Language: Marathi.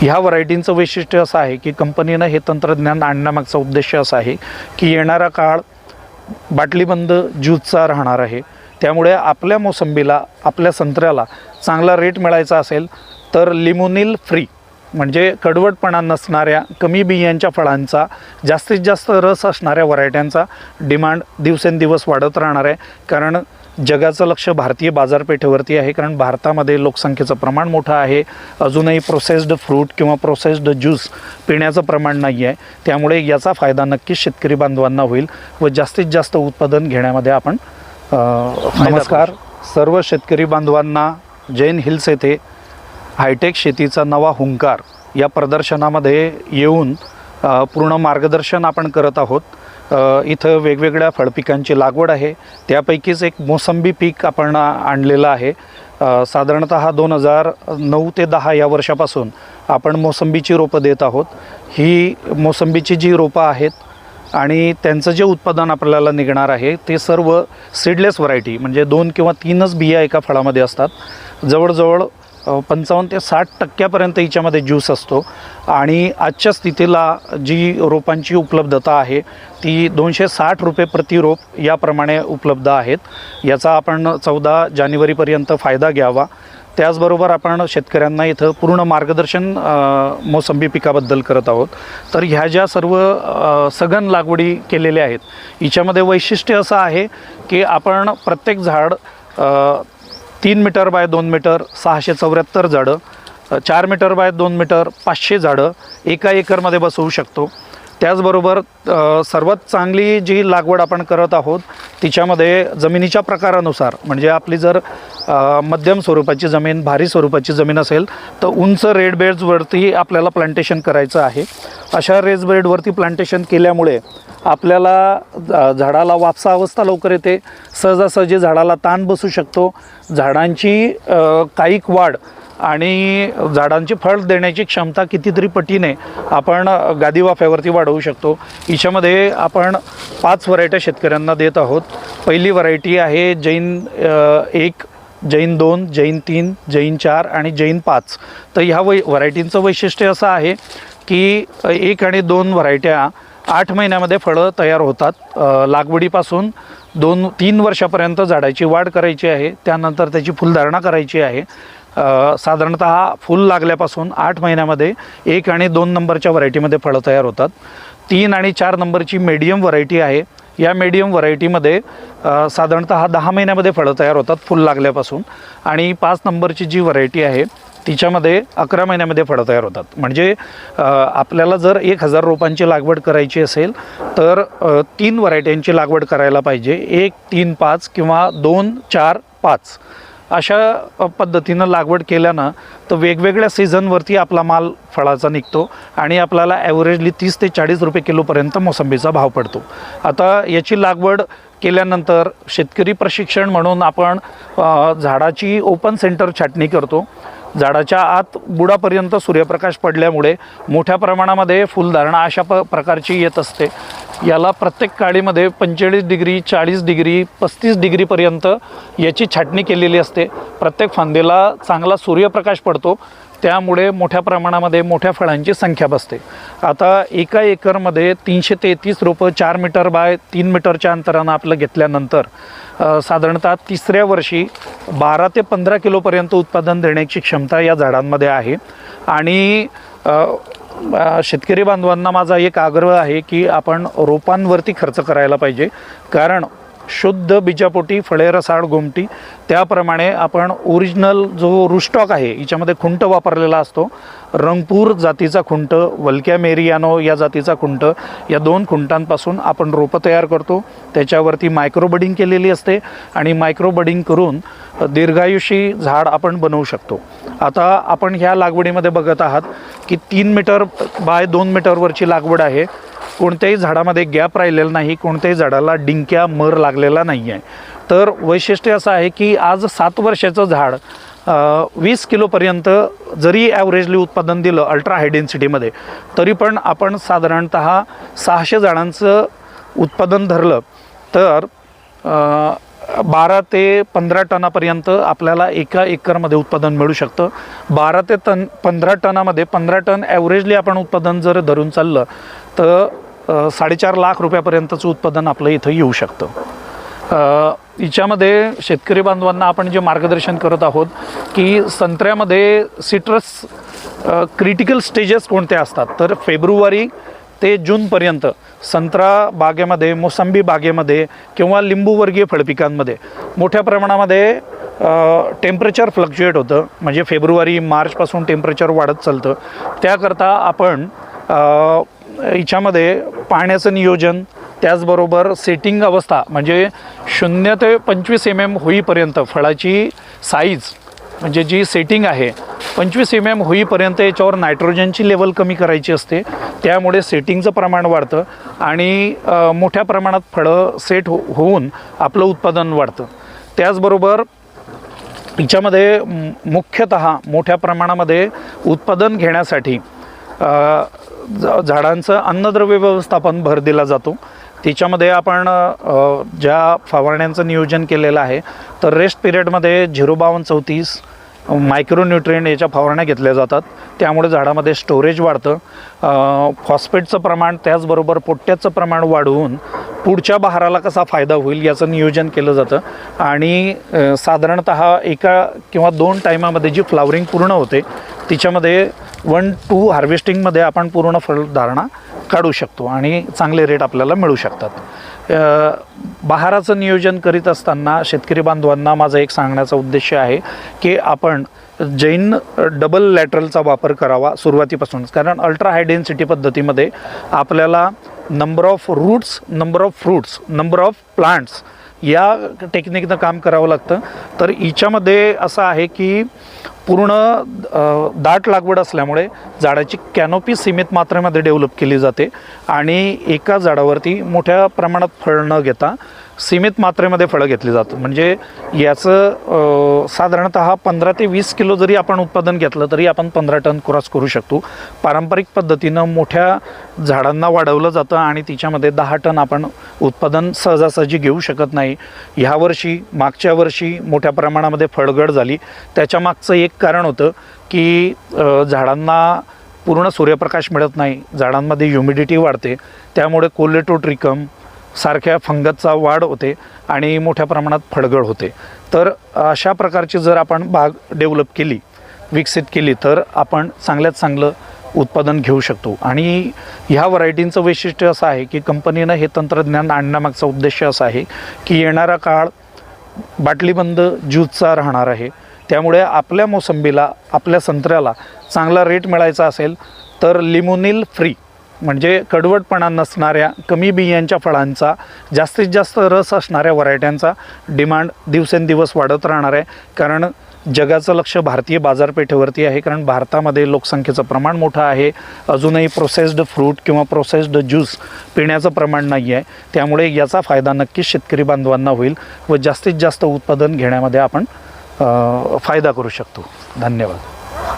ह्या व्हरायटींचं वैशिष्ट्य असं आहे की कंपनीनं हे तंत्रज्ञान आणण्यामागचा उद्देश असा आहे की येणारा काळ बाटलीबंद ज्यूसचा राहणार आहे. त्यामुळे आपल्या मोसंबीला आपल्या संत्र्याला चांगला रेट मिळायचा असेल तर लिमोनिल फ्री म्हणजे कडवटपणा नसणाऱ्या कमी बियांच्या फळांचा जास्तीत जास्त रस असणाऱ्या व्हरायट्यांचा डिमांड दिवसेंदिवस वाढत राहणार आहे. कारण जगाचं लक्ष भारतीय बाजारपेठेवरती आहे कारण भारतामध्ये लोकसंख्येचं प्रमाण मोठं आहे. अजूनही प्रोसेस्ड फ्रूट किंवा प्रोसेस्ड ज्यूस पिण्याचं प्रमाण नाही आहे. त्यामुळे याचा फायदा नक्कीच शेतकरी बांधवांना होईल व जास्तीत जास्त उत्पादन घेण्यामध्ये आपण नमस्कार. सर्व शेतकरी बांधवांना जैन हिल्स येथे हायटेक शेतीचा नवा हुंकार या प्रदर्शनामध्ये येऊन पूर्ण मार्गदर्शन आपण करत आहोत. इथं वेगवेगळ्या फळपिकांची लागवड आहे. त्यापैकीच एक मोसंबी पीक आपण आणलेलं आहे. साधारणत साधारणतः दोन हजार नऊ ते दहा या वर्षापासून आपण मोसंबीची रोपं देत आहोत. ही मोसंबीची जी रोपं आहेत आणि त्यांचं जे उत्पादन आपल्याला निघणार आहे ते सर्व सीडलेस व्हरायटी म्हणजे दोन किंवा तीनच बिया एका फळामध्ये असतात. जवळजवळ पंचावन्न ते साठ टक्क्यापर्यंत हिच्यामध्ये ज्यूस असतो. आणि आजच्या स्थितीला जी रोपांची उपलब्धता आहे ती दोनशे साठ रुपये प्रति रोप याप्रमाणे उपलब्ध आहेत. याचा आपण चौदा जानेवारीपर्यंत फायदा घ्यावा. त्याचबरोबर आपण शेतकऱ्यांना इथं पूर्ण मार्गदर्शन मोसंबी पिकाबद्दल करत आहोत. तर ह्या ज्या सर्व सघन लागवडी केलेल्या आहेत हिच्यामध्ये वैशिष्ट्य असं आहे की आपण प्रत्येक झाड तीन मीटर बाय दोन मीटर सहाशे चौऱ्याहत्तर झाडं चार मीटर बाय दोन मीटर पाचशे झाडं एका एकरमध्ये बसवू शकतो. त्याचबरोबर सर्वात चांगली जी लागवड आपण करत आहोत तिच्यामध्ये जमिनीच्या प्रकारानुसार म्हणजे आपली जर मध्यम स्वरूपाची जमीन भारी स्वरूपाची जमीन असेल तर उंच रेड बेड्सवरती आपल्याला प्लांटेशन करायचं आहे. अशा रेड बेडवरती प्लांटेशन केल्यामुळे आपल्याला झाडाला वापसा अवस्था लवकर येते. सहजासहजी झाडाला ताण बसू शकतो. झाडांची अ, वाढ आणि झाडांची फळ देण्याची क्षमता कितीतरी पटीने आपण गादी वाफ्यावरती वाढवू शकतो. हिच्यामध्ये आपण पाच व्हरायट्या शेतकऱ्यांना देत आहोत. पहिली व्हरायटी आहे जैन एक जैन दोन जैन तीन जैन चार आणि जैन पाच. तर ह्या वै व्हरायटींचं वैशिष्ट्य असं आहे की एक आणि दोन व्हरायट्या आठ महिन्यामध्ये फळं तयार होतात. लागवडीपासून दोन तीन वर्षापर्यंत झाडाची वाढ करायची आहे. त्यानंतर त्याची फुलधारणा करायची आहे. साधारणतः फुल लागल्यापासून आठ महिन्यामध्ये एक आणि दोन नंबरच्या व्हरायटीमध्ये फळं तयार होतात. तीन आणि चार नंबरची मीडियम व्हरायटी आहे. या मीडियम व्हरायटीमध्ये साधारणतः दहा महिन्यामध्ये फळं तयार होतात फुल लागल्यापासून. आणि पाच नंबरची जी व्हरायटी आहे तिच्यामध्ये अकरा महिन्यामध्ये फळं तयार होतात. म्हणजे आपल्याला जर एक हजार रोपांची लागवड करायची असेल तर तीन व्हरायट्यांची लागवड करायला पाहिजे. एक तीन पाच किंवा दोन चार पाच. अशा पद्धतीनं लागवड केल्यानं तर वेगवेगळ्या सीझनवरती आपला माल फळाचा निघतो आणि आपल्याला ॲव्हरेजली तीस ते चाळीस रुपये किलोपर्यंत मोसंबीचा भाव पडतो. आता याची लागवड केल्यानंतर शेतकरी प्रशिक्षण म्हणून आपण झाडाची ओपन सेंटर छाटणी करतो. झाडाच्या आत बुडापर्यंत सूर्यप्रकाश पडल्यामुळे मोठ्या प्रमाणामध्ये फुलधारणा अशा प प्रकारची येत असते. याला प्रत्येक काळीमध्ये पंचेचाळीस डिग्री चाळीस डिग्री पस्तीस डिग्रीपर्यंत याची छाटणी केलेली असते. प्रत्येक फांदीला चांगला सूर्यप्रकाश पडतो. त्यामुळे मोठ्या प्रमाणामध्ये मोठ्या फळांची संख्या बसते. आता एका एकरमध्ये तीनशे तेहतीस रोपं चार मीटर बाय तीन मीटरच्या अंतरानं आपलं घेतल्यानंतर साधारणतः तिसऱ्या वर्षी बारा ते पंधरा किलोपर्यंत उत्पादन देण्याची क्षमता या झाडांमध्ये आहे. आणि शेतकरी बांधवांना माझा एक आग्रह आहे की आपण रोपांवरती खर्च करायला पाहिजे. कारण शुद्ध बीजापोटी फळे रसाळ गोमटी. त्याप्रमाणे आपण ओरिजिनल जो रुस्टॉक आहे हिच्यामध्ये खुंट वापरलेला असतो. रंगपूर जातीचा खुंट वल्क्या मेरियानो या जातीचा खुंट या दोन खुंटांपासून आपण रोपं तयार करतो. त्याच्यावरती मायक्रोबडिंग केलेली असते आणि मायक्रोबडिंग करून दीर्घायुषी झाड आपण बनवू शकतो. आता आपण ह्या लागवडीमध्ये बघत आहात की तीन मीटर बाय दोन मीटरवरची लागवड आहे. कोणत्याही झाडामध्ये गॅप राहिलेला नाही कोणत्याही झाडाला डिंक्या मर लागलेला नाही आहे तर वैशिष्ट्य असं आहे की आज सात वर्षाचं झाड वीस किलोपर्यंत जरी ॲव्हरेजली उत्पादन दिलं अल्ट्रा हाय डेन्सिटीमध्ये तरी पण आपण साधारणतः सहाशे झाडांचं उत्पादन धरलं तर बारा ते पंधरा टनापर्यंत आपल्याला एका एकरमध्ये उत्पादन मिळू शकतं. बारा ते टन पंधरा टनामध्ये पंधरा टन ॲव्हरेजली आपण उत्पादन जर धरून चाललं तर साडेचार लाख रुपयापर्यंतचं उत्पादन आपलं इथं येऊ शकतं. हिच्यामध्ये शेतकरी बांधवांना आपण जे मार्गदर्शन करत आहोत की संत्र्यामध्ये सिट्रस क्रिटिकल स्टेजेस कोणते असतात? तर फेब्रुवारी ते जूनपर्यंत संत्रा बागेमध्ये मोसंबी बागेमध्ये किंवा लिंबूवर्गीय फळपिकांमध्ये मोठ्या प्रमाणामध्ये टेम्परेचर फ्लक्च्युएट होतं. म्हणजे फेब्रुवारी मार्चपासून टेम्परेचर वाढत चालतं. त्याकरता आपण हिच्यामध्ये पाण्याचं नियोजन त्याचबरोबर सेटिंग अवस्था म्हणजे शून्य ते पंचवीस एम एम होईपर्यंत फळाची साईज म्हणजे जी सेटिंग आहे पंचवीस एम एम होईपर्यंत याच्यावर नायट्रोजनची लेवल कमी करायची असते. त्यामुळे सेटिंगचं प्रमाण वाढतं आणि मोठ्या प्रमाणात फळं सेट हो होऊन आपलं उत्पादन वाढतं. त्याचबरोबर हिच्यामध्ये मुख्यतः मोठ्या प्रमाणामध्ये उत्पादन घेण्यासाठी झाडांचं अन्नद्रव्य व्यवस्थापन भर दिला जातो. तिच्यामध्ये आपण ज्या फवारण्यांचं नियोजन केलेलं आहे तर रेस्ट पिरियडमध्ये झिरो बावन्न चौतीस मायक्रोन्युट्रिएंट याच्या फवारण्या घेतल्या जातात. त्यामुळे झाडामध्ये स्टोरेज वाढतं. फॉस्फेटचं प्रमाण त्याचबरोबर पोट्याचं प्रमाण वाढवून पुढच्या बहाराला कसा फायदा होईल याचं नियोजन केलं जातं. आणि साधारणत एका किंवा दोन टायमामध्ये जी फ्लावरिंग पूर्ण होते तिच्यामध्ये वन टू हार्वेस्टिंगमध्ये आपण पूर्ण फळधारणा काढू शकतो आणि चांगले रेट आपल्याला मिळू शकतात. बहाराचं नियोजन करीत असताना शेतकरी बांधवांना माझा एक सांगण्याचा उद्देश आहे की आपण जैन डबल लॅटरलचा वापर करावा सुरुवातीपासूनच कारण अल्ट्रा हाय डेन्सिटी पद्धतीमध्ये आपल्याला number of roots number of fruits number of plants या टेक्निकनं काम करावं लागतं. तर हिच्यामध्ये असं आहे की पूर्ण दाट लागवड असल्यामुळे झाडाची कॅनोपी सीमित मात्रेमध्ये डेव्हलप केली जाते आणि एका झाडावरती मोठ्या प्रमाणात फळ न घेता सीमित मात्रेमध्ये फळं घेतली जातं. म्हणजे याचं साधारणतः पंधरा ते वीस किलो जरी आपण उत्पादन घेतलं तरी आपण पंधरा टन क्रॉस करू शकतो. पारंपरिक पद्धतीनं मोठ्या झाडांना वाढवलं जातं आणि तिच्यामध्ये दहा टन आपण उत्पादन सहजासहजी घेऊ शकत नाही. ह्या वर्षी मागच्या वर्षी मोठ्या प्रमाणामध्ये फळगड झाली. त्याच्या मागचं एक कारण होतं की झाडांना पूर्ण सूर्यप्रकाश मिळत नाही. झाडांमध्ये ह्युमिडिटी वाढते. त्यामुळे कोलेटोट्रिकम सारख्या फंगसचा वाढ होते आणि मोठ्या प्रमाणात फडगळ होते. तर अशा प्रकारची जर आपण बाग डेव्हलप केली विकसित केली तर आपण चांगल्यात चांगलं उत्पादन घेऊ शकतो. आणि ह्या व्हरायटींचं वैशिष्ट्य असं आहे की कंपनीनं हे तंत्रज्ञान आणण्यामागचा उद्देश असा आहे की येणारा काळ बाटलीबंद ज्यूसचा राहणार आहे. त्यामुळे आपल्या मोसंबीला आपल्या संत्र्याला चांगला रेट मिळायचा असेल तर लिमोनिल फ्री म्हणजे कडवटपणा नसणाऱ्या कमी बियांच्या फळांचा जास्तीत जास्त रस असणाऱ्या व्हरायट्यांचा डिमांड दिवसेंदिवस वाढत राहणार आहे. कारण जगाचं लक्ष भारतीय बाजारपेठेवरती आहे. कारण भारतामध्ये लोकसंख्येचं प्रमाण मोठं आहे. अजूनही प्रोसेस्ड फ्रूट किंवा प्रोसेस्ड ज्यूस पिण्याचं प्रमाण नाही आहे त्यामुळे याचा फायदा नक्कीच शेतकरी बांधवांना होईल व जास्तीत जास्त उत्पादन घेण्यामध्ये आपण फायदा करू शकतो. धन्यवाद.